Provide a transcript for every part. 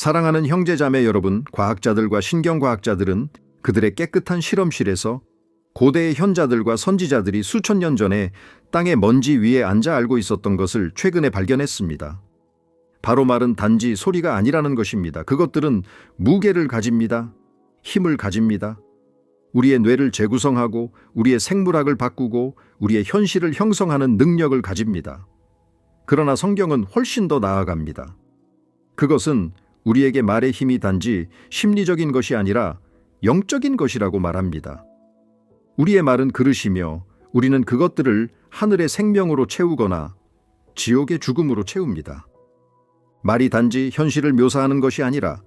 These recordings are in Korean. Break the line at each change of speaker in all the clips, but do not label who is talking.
사랑하는 형제자매 여러분, 과학자들과 신경과학자들은 그들의 깨끗한 실험실에서 고대의 현자들과 선지자들이 수천 년 전에 땅의 먼지 위에 앉아 알고 있었던 것을 최근에 발견했습니다. 바로 말은 단지 소리가 아니라는 것입니다. 그것들은 무게를 가집니다. 힘을 가집니다. 우리의 뇌를 재구성하고 우리의 생물학을 바꾸고 우리의 현실을 형성하는 능력을 가집니다. 그러나 성경은 훨씬 더 나아갑니다. 그것은 우리에게 말의 힘이 단지 심리적인 것이 아니라 영적인 것이라고 말합니다. 우리의 말은 그릇이며 우리는 그것들을 하늘의 생명으로 채우거나 지옥의 죽음으로 채웁니다. 말이 단지 현실을 묘사하는 것이 아니라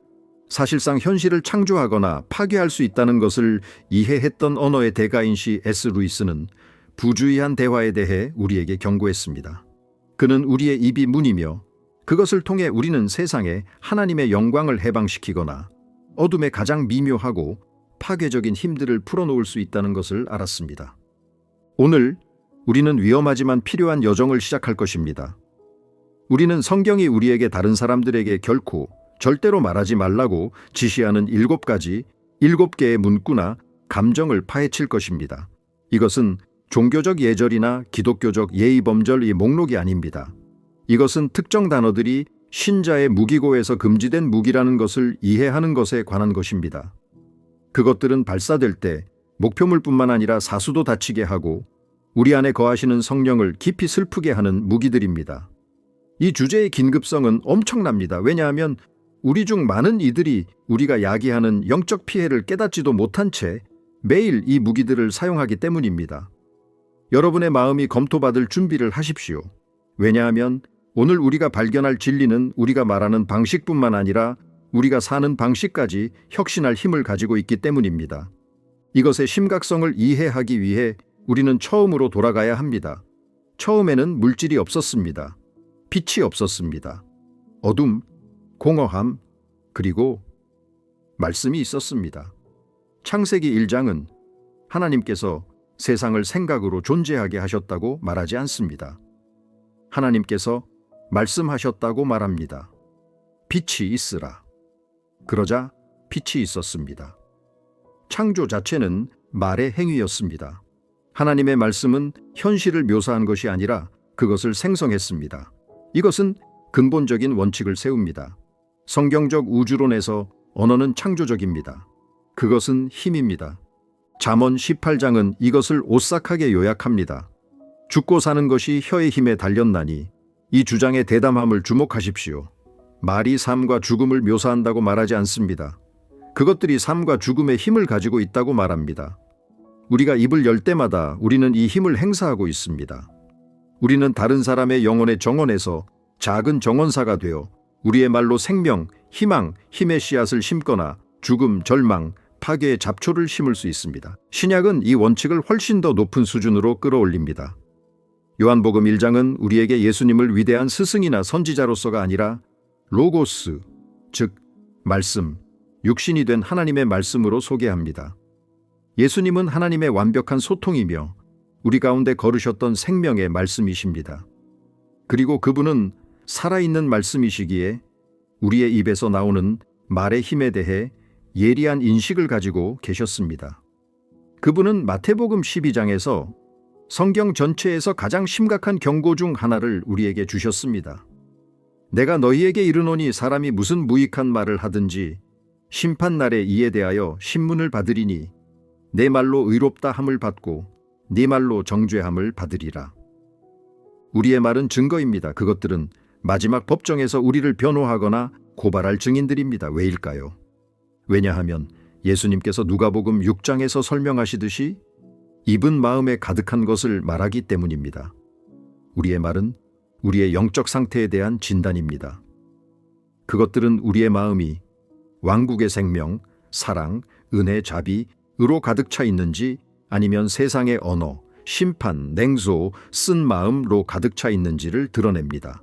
사실상 현실을 창조하거나 파괴할 수 있다는 것을 이해했던 언어의 대가인 시 에스 루이스는 부주의한 대화에 대해 우리에게 경고했습니다. 그는 우리의 입이 문이며 그것을 통해 우리는 세상에 하나님의 영광을 해방시키거나 어둠의 가장 미묘하고 파괴적인 힘들을 풀어놓을 수 있다는 것을 알았습니다. 오늘 우리는 위험하지만 필요한 여정을 시작할 것입니다. 우리는 성경이 우리에게 다른 사람들에게 결코 절대로 말하지 말라고 지시하는 일곱 가지, 일곱 개의 문구나 감정을 파헤칠 것입니다. 이것은 종교적 예절이나 기독교적 예의범절의 목록이 아닙니다. 이것은 특정 단어들이 신자의 무기고에서 금지된 무기라는 것을 이해하는 것에 관한 것입니다. 그것들은 발사될 때 목표물뿐만 아니라 사수도 다치게 하고 우리 안에 거하시는 성령을 깊이 슬프게 하는 무기들입니다. 이 주제의 긴급성은 엄청납니다. 왜냐하면 우리 중 많은 이들이 우리가 야기하는 영적 피해를 깨닫지도 못한 채 매일 이 무기들을 사용하기 때문입니다. 여러분의 마음이 검토받을 준비를 하십시오. 왜냐하면 오늘 우리가 발견할 진리는 우리가 말하는 방식뿐만 아니라 우리가 사는 방식까지 혁신할 힘을 가지고 있기 때문입니다. 이것의 심각성을 이해하기 위해 우리는 처음으로 돌아가야 합니다. 처음에는 물질이 없었습니다. 빛이 없었습니다. 어둠, 공허함, 그리고 말씀이 있었습니다. 창세기 1장은 하나님께서 세상을 생각으로 존재하게 하셨다고 말하지 않습니다. 하나님께서 말씀하셨다고 말합니다. 빛이 있으라. 그러자 빛이 있었습니다. 창조 자체는 말의 행위였습니다. 하나님의 말씀은 현실을 묘사한 것이 아니라 그것을 생성했습니다. 이것은 근본적인 원칙을 세웁니다. 성경적 우주론에서 언어는 창조적입니다. 그것은 힘입니다. 잠언 18장은 이것을 오싹하게 요약합니다. 죽고 사는 것이 혀의 힘에 달렸나니 이 주장의 대담함을 주목하십시오. 말이 삶과 죽음을 묘사한다고 말하지 않습니다. 그것들이 삶과 죽음의 힘을 가지고 있다고 말합니다. 우리가 입을 열 때마다 우리는 이 힘을 행사하고 있습니다. 우리는 다른 사람의 영혼의 정원에서 작은 정원사가 되어 우리의 말로 생명, 희망, 힘의 씨앗을 심거나 죽음, 절망, 파괴의 잡초를 심을 수 있습니다. 신약은 이 원칙을 훨씬 더 높은 수준으로 끌어올립니다. 요한복음 1장은 우리에게 예수님을 위대한 스승이나 선지자로서가 아니라 로고스, 즉 말씀, 육신이 된 하나님의 말씀으로 소개합니다. 예수님은 하나님의 완벽한 소통이며 우리 가운데 걸으셨던 생명의 말씀이십니다. 그리고 그분은 살아있는 말씀이시기에 우리의 입에서 나오는 말의 힘에 대해 예리한 인식을 가지고 계셨습니다. 그분은 마태복음 12장에서 성경 전체에서 가장 심각한 경고 중 하나를 우리에게 주셨습니다. 내가 너희에게 이르노니 사람이 무슨 무익한 말을 하든지 심판 날에 이에 대하여 신문을 받으리니 내 말로 의롭다 함을 받고 네 말로 정죄함을 받으리라. 우리의 말은 증거입니다. 그것들은 마지막 법정에서 우리를 변호하거나 고발할 증인들입니다. 왜일까요? 왜냐하면 예수님께서 누가복음 6장에서 설명하시듯이 입은 마음에 가득한 것을 말하기 때문입니다. 우리의 말은 우리의 영적 상태에 대한 진단입니다. 그것들은 우리의 마음이 왕국의 생명, 사랑, 은혜, 자비, 의로 가득 차 있는지 아니면 세상의 언어, 심판, 냉소, 쓴 마음로 가득 차 있는지를 드러냅니다.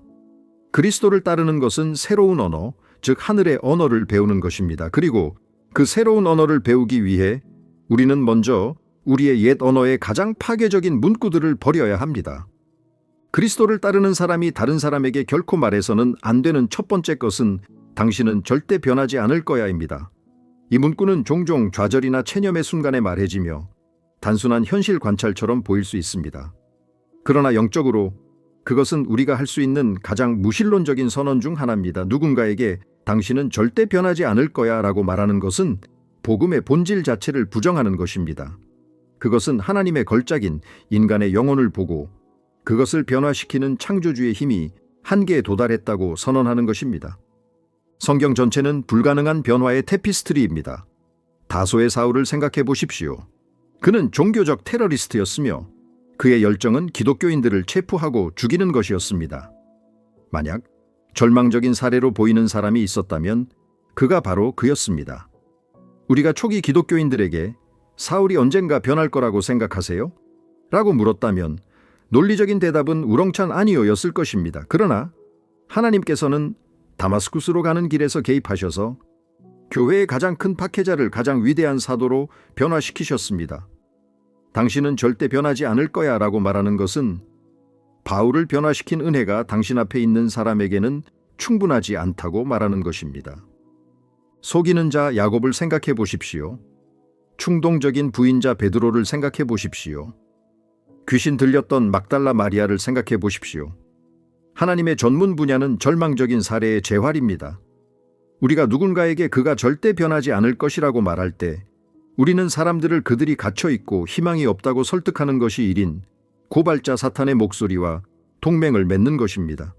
그리스도를 따르는 것은 새로운 언어, 즉 하늘의 언어를 배우는 것입니다. 그리고 그 새로운 언어를 배우기 위해 우리는 먼저 우리의 옛 언어의 가장 파괴적인 문구들을 버려야 합니다. 그리스도를 따르는 사람이 다른 사람에게 결코 말해서는 안 되는 첫 번째 것은 당신은 절대 변하지 않을 거야입니다. 이 문구는 종종 좌절이나 체념의 순간에 말해지며 단순한 현실 관찰처럼 보일 수 있습니다. 그러나 영적으로 그것은 우리가 할 수 있는 가장 무신론적인 선언 중 하나입니다. 누군가에게 당신은 절대 변하지 않을 거야 라고 말하는 것은 복음의 본질 자체를 부정하는 것입니다. 그것은 하나님의 걸작인 인간의 영혼을 보고 그것을 변화시키는 창조주의 힘이 한계에 도달했다고 선언하는 것입니다. 성경 전체는 불가능한 변화의 테피스트리입니다. 다소의 사울을 생각해 보십시오. 그는 종교적 테러리스트였으며 그의 열정은 기독교인들을 체포하고 죽이는 것이었습니다. 만약 절망적인 사례로 보이는 사람이 있었다면 그가 바로 그였습니다. 우리가 초기 기독교인들에게 사울이 언젠가 변할 거라고 생각하세요? 라고 물었다면 논리적인 대답은 우렁찬 아니요였을 것입니다. 그러나 하나님께서는 다마스쿠스로 가는 길에서 개입하셔서 교회의 가장 큰 박해자를 가장 위대한 사도로 변화시키셨습니다. 당신은 절대 변하지 않을 거야 라고 말하는 것은 바울을 변화시킨 은혜가 당신 앞에 있는 사람에게는 충분하지 않다고 말하는 것입니다. 속이는 자 야곱을 생각해 보십시오. 충동적인 부인자 베드로를 생각해 보십시오. 귀신 들렸던 막달라 마리아를 생각해 보십시오. 하나님의 전문 분야는 절망적인 사례의 재활입니다. 우리가 누군가에게 그가 절대 변하지 않을 것이라고 말할 때 우리는 사람들을 그들이 갇혀 있고 희망이 없다고 설득하는 것이 일인 고발자 사탄의 목소리와 동맹을 맺는 것입니다.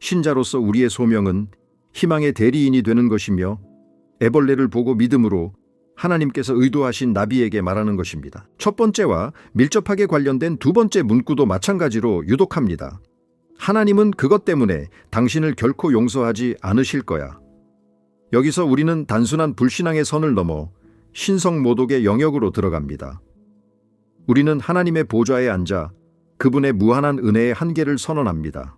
신자로서 우리의 소명은 희망의 대리인이 되는 것이며 애벌레를 보고 믿음으로 하나님께서 의도하신 나비에게 말하는 것입니다. 첫 번째와 밀접하게 관련된 두 번째 문구도 마찬가지로 유독합니다. 하나님은 그것 때문에 당신을 결코 용서하지 않으실 거야. 여기서 우리는 단순한 불신앙의 선을 넘어 신성 모독의 영역으로 들어갑니다. 우리는 하나님의 보좌에 앉아 그분의 무한한 은혜의 한계를 선언합니다.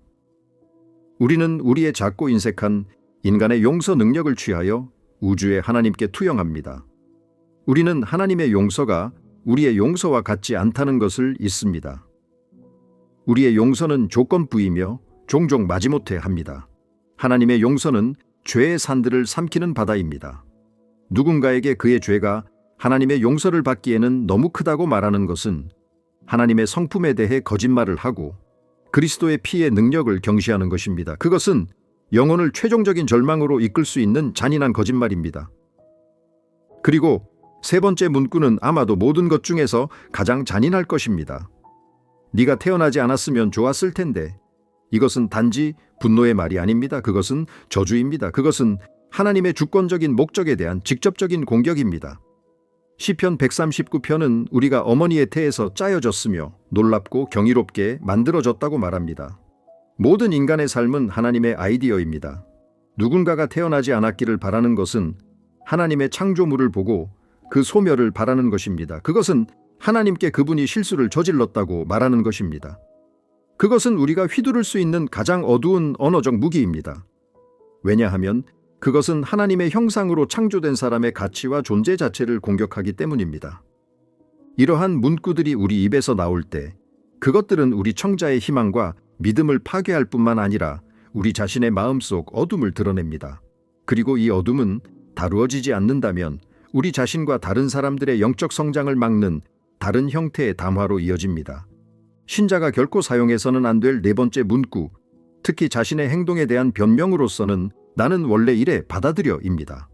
우리는 우리의 작고 인색한 인간의 용서 능력을 취하여 우주의 하나님께 투영합니다. 우리는 하나님의 용서가 우리의 용서와 같지 않다는 것을 잊습니다. 우리의 용서는 조건부이며 종종 마지못해 합니다. 하나님의 용서는 죄의 산들을 삼키는 바다입니다. 누군가에게 그의 죄가 하나님의 용서를 받기에는 너무 크다고 말하는 것은 하나님의 성품에 대해 거짓말을 하고 그리스도의 피의 능력을 경시하는 것입니다. 그것은 영혼을 최종적인 절망으로 이끌 수 있는 잔인한 거짓말입니다. 그리고 세 번째 문구는 아마도 모든 것 중에서 가장 잔인할 것입니다. 네가 태어나지 않았으면 좋았을 텐데 이것은 단지 분노의 말이 아닙니다. 그것은 저주입니다. 그것은 하나님의 주권적인 목적에 대한 직접적인 공격입니다. 시편 139편은 우리가 어머니의 태에서 짜여졌으며 놀랍고 경이롭게 만들어졌다고 말합니다. 모든 인간의 삶은 하나님의 아이디어입니다. 누군가가 태어나지 않았기를 바라는 것은 하나님의 창조물을 보고 그 소멸을 바라는 것입니다. 그것은 하나님께 그분이 실수를 저질렀다고 말하는 것입니다. 그것은 우리가 휘두를 수 있는 가장 어두운 언어적 무기입니다. 왜냐하면 그것은 하나님의 형상으로 창조된 사람의 가치와 존재 자체를 공격하기 때문입니다. 이러한 문구들이 우리 입에서 나올 때 그것들은 우리 청자의 희망과 믿음을 파괴할 뿐만 아니라 우리 자신의 마음속 어둠을 드러냅니다. 그리고 이 어둠은 다루어지지 않는다면 우리 자신과 다른 사람들의 영적 성장을 막는 다른 형태의 담화로 이어집니다. 신자가 결코 사용해서는 안 될 네 번째 문구, 특히 자신의 행동에 대한 변명으로서는 나는 원래 이래 받아들여입니다.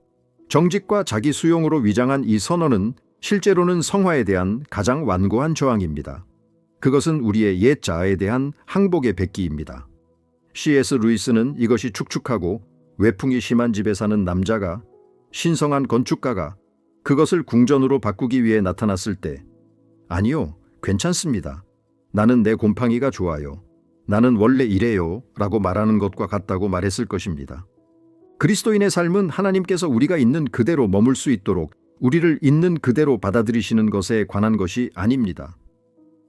정직과 자기 수용으로 위장한 이 선언은 실제로는 성화에 대한 가장 완고한 저항입니다. 그것은 우리의 옛 자아에 대한 항복의 백기입니다. C.S. 루이스는 이것이 축축하고 외풍이 심한 집에 사는 남자가 신성한 건축가가 그것을 궁전으로 바꾸기 위해 나타났을 때 아니요, 괜찮습니다. 나는 내 곰팡이가 좋아요. 나는 원래 이래요. 라고 말하는 것과 같다고 말했을 것입니다. 그리스도인의 삶은 하나님께서 우리가 있는 그대로 머물 수 있도록 우리를 있는 그대로 받아들이시는 것에 관한 것이 아닙니다.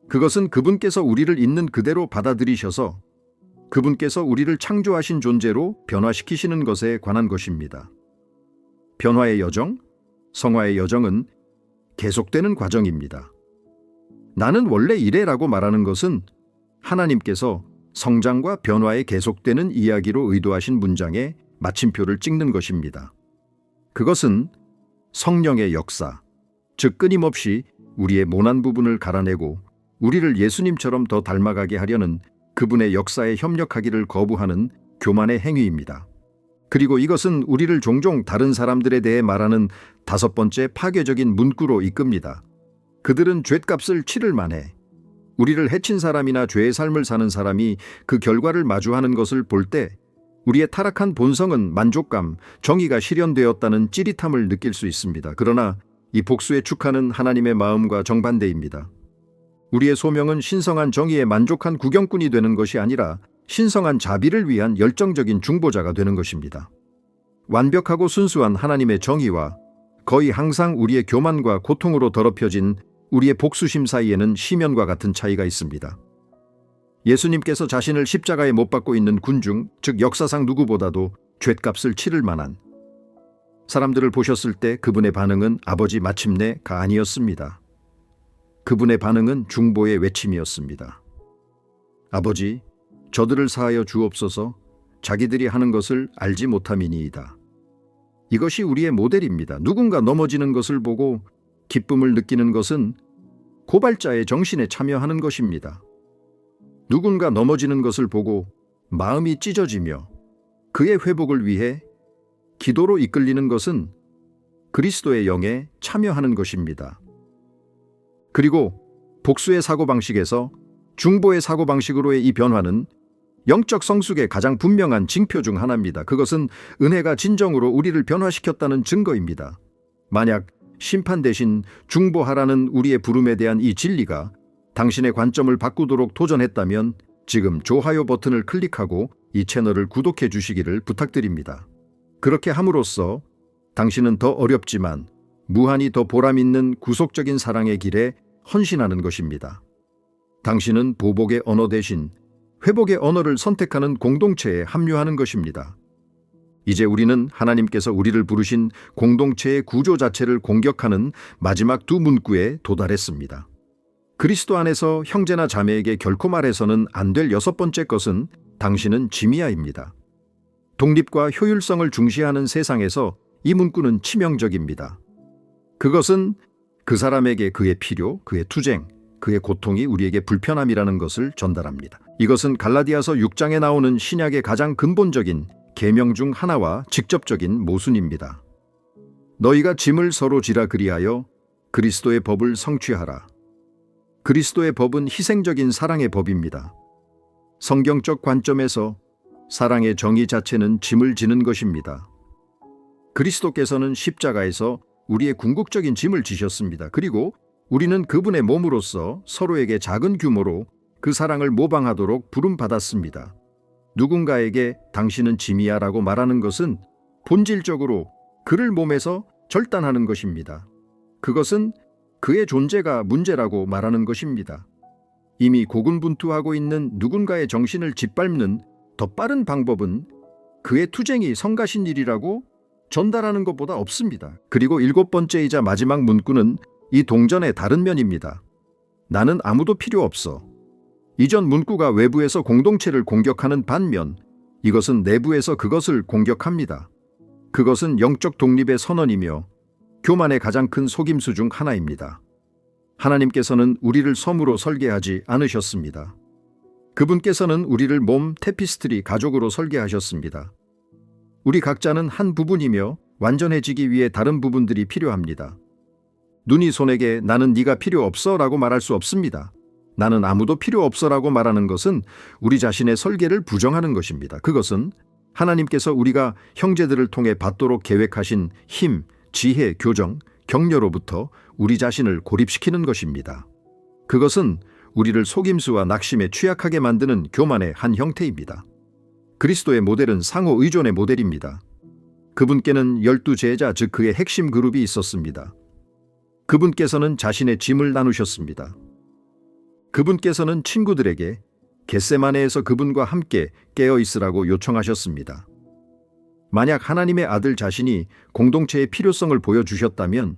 그것은 그분께서 우리를 있는 그대로 받아들이셔서 그분께서 우리를 창조하신 존재로 변화시키시는 것에 관한 것입니다. 변화의 여정, 성화의 여정은 계속되는 과정입니다. 나는 원래 이래라고 말하는 것은 하나님께서 성장과 변화에 계속되는 이야기로 의도하신 문장의 마침표를 찍는 것입니다. 그것은 성령의 역사, 즉 끊임없이 우리의 모난 부분을 갈아내고 우리를 예수님처럼 더 닮아가게 하려는 그분의 역사에 협력하기를 거부하는 교만의 행위입니다. 그리고 이것은 우리를 종종 다른 사람들에 대해 말하는 다섯 번째 파괴적인 문구로 이끕니다. 그들은 죗값을 치를 만해. 우리를 해친 사람이나 죄의 삶을 사는 사람이 그 결과를 마주하는 것을 볼 때 우리의 타락한 본성은 만족감, 정의가 실현되었다는 찌릿함을 느낄 수 있습니다. 그러나 이 복수의 축하는 하나님의 마음과 정반대입니다. 우리의 소명은 신성한 정의에 만족한 구경꾼이 되는 것이 아니라 신성한 자비를 위한 열정적인 중보자가 되는 것입니다. 완벽하고 순수한 하나님의 정의와 거의 항상 우리의 교만과 고통으로 더럽혀진 우리의 복수심 사이에는 시면과 같은 차이가 있습니다. 예수님께서 자신을 십자가에 못 박고 있는 군중, 즉 역사상 누구보다도 죗값을 치를 만한 사람들을 보셨을 때 그분의 반응은 아버지 마침내 가 아니었습니다. 그분의 반응은 중보의 외침이었습니다. 아버지, 저들을 사하여 주옵소서 자기들이 하는 것을 알지 못함이니이다. 이것이 우리의 모델입니다. 누군가 넘어지는 것을 보고 기쁨을 느끼는 것은 고발자의 정신에 참여하는 것입니다. 누군가 넘어지는 것을 보고 마음이 찢어지며 그의 회복을 위해 기도로 이끌리는 것은 그리스도의 영에 참여하는 것입니다. 그리고 복수의 사고방식에서 중보의 사고방식으로의 이 변화는 영적 성숙의 가장 분명한 징표 중 하나입니다. 그것은 은혜가 진정으로 우리를 변화시켰다는 증거입니다. 만약 심판 대신 중보하라는 우리의 부름에 대한 이 진리가 당신의 관점을 바꾸도록 도전했다면 지금 좋아요 버튼을 클릭하고 이 채널을 구독해 주시기를 부탁드립니다. 그렇게 함으로써 당신은 더 어렵지만 무한히 더 보람 있는 구속적인 사랑의 길에 헌신하는 것입니다. 당신은 보복의 언어 대신 회복의 언어를 선택하는 공동체에 합류하는 것입니다. 이제 우리는 하나님께서 우리를 부르신 공동체의 구조 자체를 공격하는 마지막 두 문구에 도달했습니다. 그리스도 안에서 형제나 자매에게 결코 말해서는 안 될 여섯 번째 것은 당신은 지미아입니다. 독립과 효율성을 중시하는 세상에서 이 문구는 치명적입니다. 그것은 그 사람에게 그의 필요, 그의 투쟁, 그의 고통이 우리에게 불편함이라는 것을 전달합니다. 이것은 갈라디아서 6장에 나오는 신약의 가장 근본적인 계명 중 하나와 직접적인 모순입니다. 너희가 짐을 서로 지라 그리하여 그리스도의 법을 성취하라. 그리스도의 법은 희생적인 사랑의 법입니다. 성경적 관점에서 사랑의 정의 자체는 짐을 지는 것입니다. 그리스도께서는 십자가에서 우리의 궁극적인 짐을 지셨습니다. 그리고 우리는 그분의 몸으로서 서로에게 작은 규모로 그 사랑을 모방하도록 부름받았습니다. 누군가에게 당신은 짐이야 라고 말하는 것은 본질적으로 그를 몸에서 절단하는 것입니다. 그것은 그의 존재가 문제라고 말하는 것입니다. 이미 고군분투하고 있는 누군가의 정신을 짓밟는 더 빠른 방법은 그의 투쟁이 성가신 일이라고 전달하는 것보다 없습니다. 그리고 일곱 번째이자 마지막 문구는 이 동전의 다른 면입니다. 나는 아무도 필요 없어. 이전 문구가 외부에서 공동체를 공격하는 반면 이것은 내부에서 그것을 공격합니다. 그것은 영적 독립의 선언이며 교만의 가장 큰 속임수 중 하나입니다. 하나님께서는 우리를 섬으로 설계하지 않으셨습니다. 그분께서는 우리를 몸 테피스트리 가족으로 설계하셨습니다. 우리 각자는 한 부분이며 완전해지기 위해 다른 부분들이 필요합니다. 눈이 손에게 나는 네가 필요 없어 라고 말할 수 없습니다. 나는 아무도 필요 없어 라고 말하는 것은 우리 자신의 설계를 부정하는 것입니다. 그것은 하나님께서 우리가 형제들을 통해 받도록 계획하신 힘, 지혜, 교정, 격려로부터 우리 자신을 고립시키는 것입니다. 그것은 우리를 속임수와 낙심에 취약하게 만드는 교만의 한 형태입니다. 그리스도의 모델은 상호 의존의 모델입니다. 그분께는 열두 제자 즉 그의 핵심 그룹이 있었습니다. 그분께서는 자신의 짐을 나누셨습니다. 그분께서는 친구들에게 겟세마네에서 그분과 함께 깨어 있으라고 요청하셨습니다. 만약 하나님의 아들 자신이 공동체의 필요성을 보여주셨다면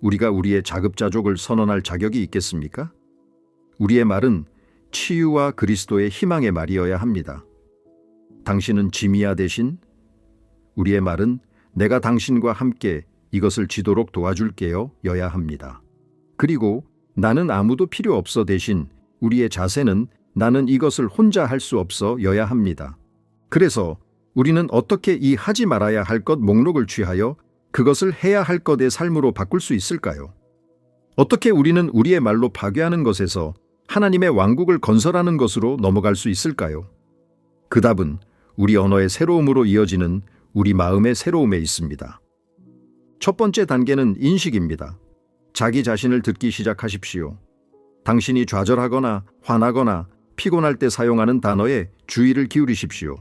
우리가 우리의 자급자족을 선언할 자격이 있겠습니까? 우리의 말은 치유와 그리스도의 희망의 말이어야 합니다. 당신은 지미야 대신 우리의 말은 내가 당신과 함께 이것을 지도록 도와줄게요 여야 합니다. 그리고 나는 아무도 필요 없어 대신 우리의 자세는 나는 이것을 혼자 할 수 없어 여야 합니다. 그래서 우리는 어떻게 이 하지 말아야 할 것 목록을 취하여 그것을 해야 할 것의 삶으로 바꿀 수 있을까요? 어떻게 우리는 우리의 말로 파괴하는 것에서 하나님의 왕국을 건설하는 것으로 넘어갈 수 있을까요? 그 답은 우리 언어의 새로움으로 이어지는 우리 마음의 새로움에 있습니다. 첫 번째 단계는 인식입니다. 자기 자신을 듣기 시작하십시오. 당신이 좌절하거나 화나거나 피곤할 때 사용하는 단어에 주의를 기울이십시오.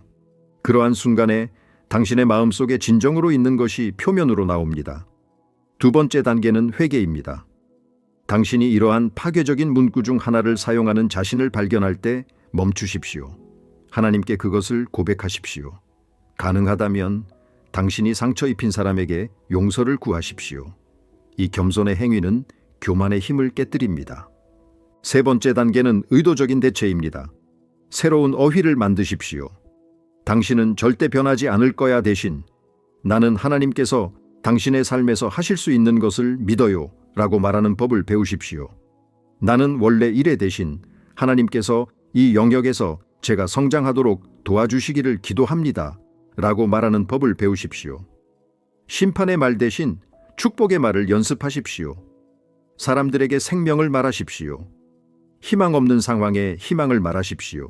그러한 순간에 당신의 마음속에 진정으로 있는 것이 표면으로 나옵니다. 두 번째 단계는 회개입니다. 당신이 이러한 파괴적인 문구 중 하나를 사용하는 자신을 발견할 때 멈추십시오. 하나님께 그것을 고백하십시오. 가능하다면 당신이 상처 입힌 사람에게 용서를 구하십시오. 이 겸손의 행위는 교만의 힘을 깨뜨립니다. 세 번째 단계는 의도적인 대체입니다. 새로운 어휘를 만드십시오. 당신은 절대 변하지 않을 거야 대신 나는 하나님께서 당신의 삶에서 하실 수 있는 것을 믿어요 라고 말하는 법을 배우십시오. 나는 원래 이래 대신 하나님께서 이 영역에서 제가 성장하도록 도와주시기를 기도합니다 라고 말하는 법을 배우십시오. 심판의 말 대신 축복의 말을 연습하십시오. 사람들에게 생명을 말하십시오. 희망 없는 상황에 희망을 말하십시오.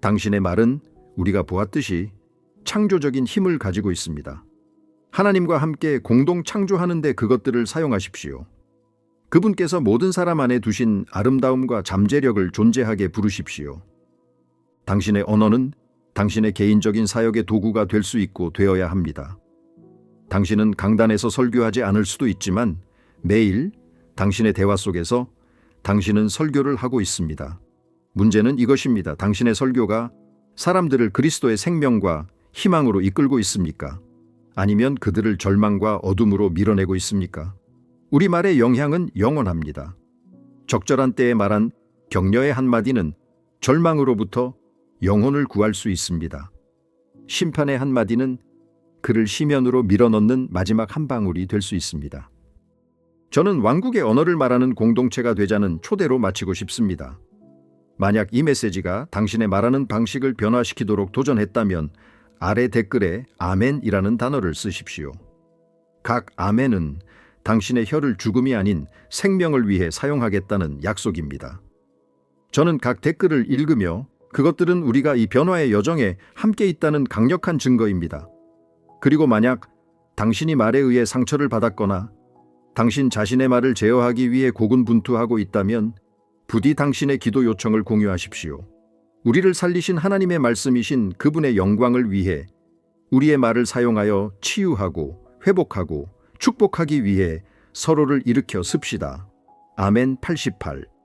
당신의 말은 우리가 보았듯이 창조적인 힘을 가지고 있습니다. 하나님과 함께 공동 창조하는데 그것들을 사용하십시오. 그분께서 모든 사람 안에 두신 아름다움과 잠재력을 존재하게 부르십시오. 당신의 언어는 당신의 개인적인 사역의 도구가 될 수 있고 되어야 합니다. 당신은 강단에서 설교하지 않을 수도 있지만 매일 당신의 대화 속에서 당신은 설교를 하고 있습니다. 문제는 이것입니다. 당신의 설교가 사람들을 그리스도의 생명과 희망으로 이끌고 있습니까? 아니면 그들을 절망과 어둠으로 밀어내고 있습니까? 우리말의 영향은 영원합니다. 적절한 때에 말한 격려의 한마디는 절망으로부터 영혼을 구할 수 있습니다. 심판의 한마디는 그를 시면으로 밀어넣는 마지막 한 방울이 될 수 있습니다. 저는 왕국의 언어를 말하는 공동체가 되자는 초대로 마치고 싶습니다. 만약 이 메시지가 당신의 말하는 방식을 변화시키도록 도전했다면 아래 댓글에 아멘이라는 단어를 쓰십시오. 각 아멘은 당신의 혀를 죽음이 아닌 생명을 위해 사용하겠다는 약속입니다. 저는 각 댓글을 읽으며 그것들은 우리가 이 변화의 여정에 함께 있다는 강력한 증거입니다. 그리고 만약 당신이 말에 의해 상처를 받았거나 당신 자신의 말을 제어하기 위해 고군분투하고 있다면 부디 당신의 기도 요청을 공유하십시오. 우리를 살리신 하나님의 말씀이신 그분의 영광을 위해 우리의 말을 사용하여 치유하고 회복하고 축복하기 위해 서로를 일으켜 습시다. 아멘 88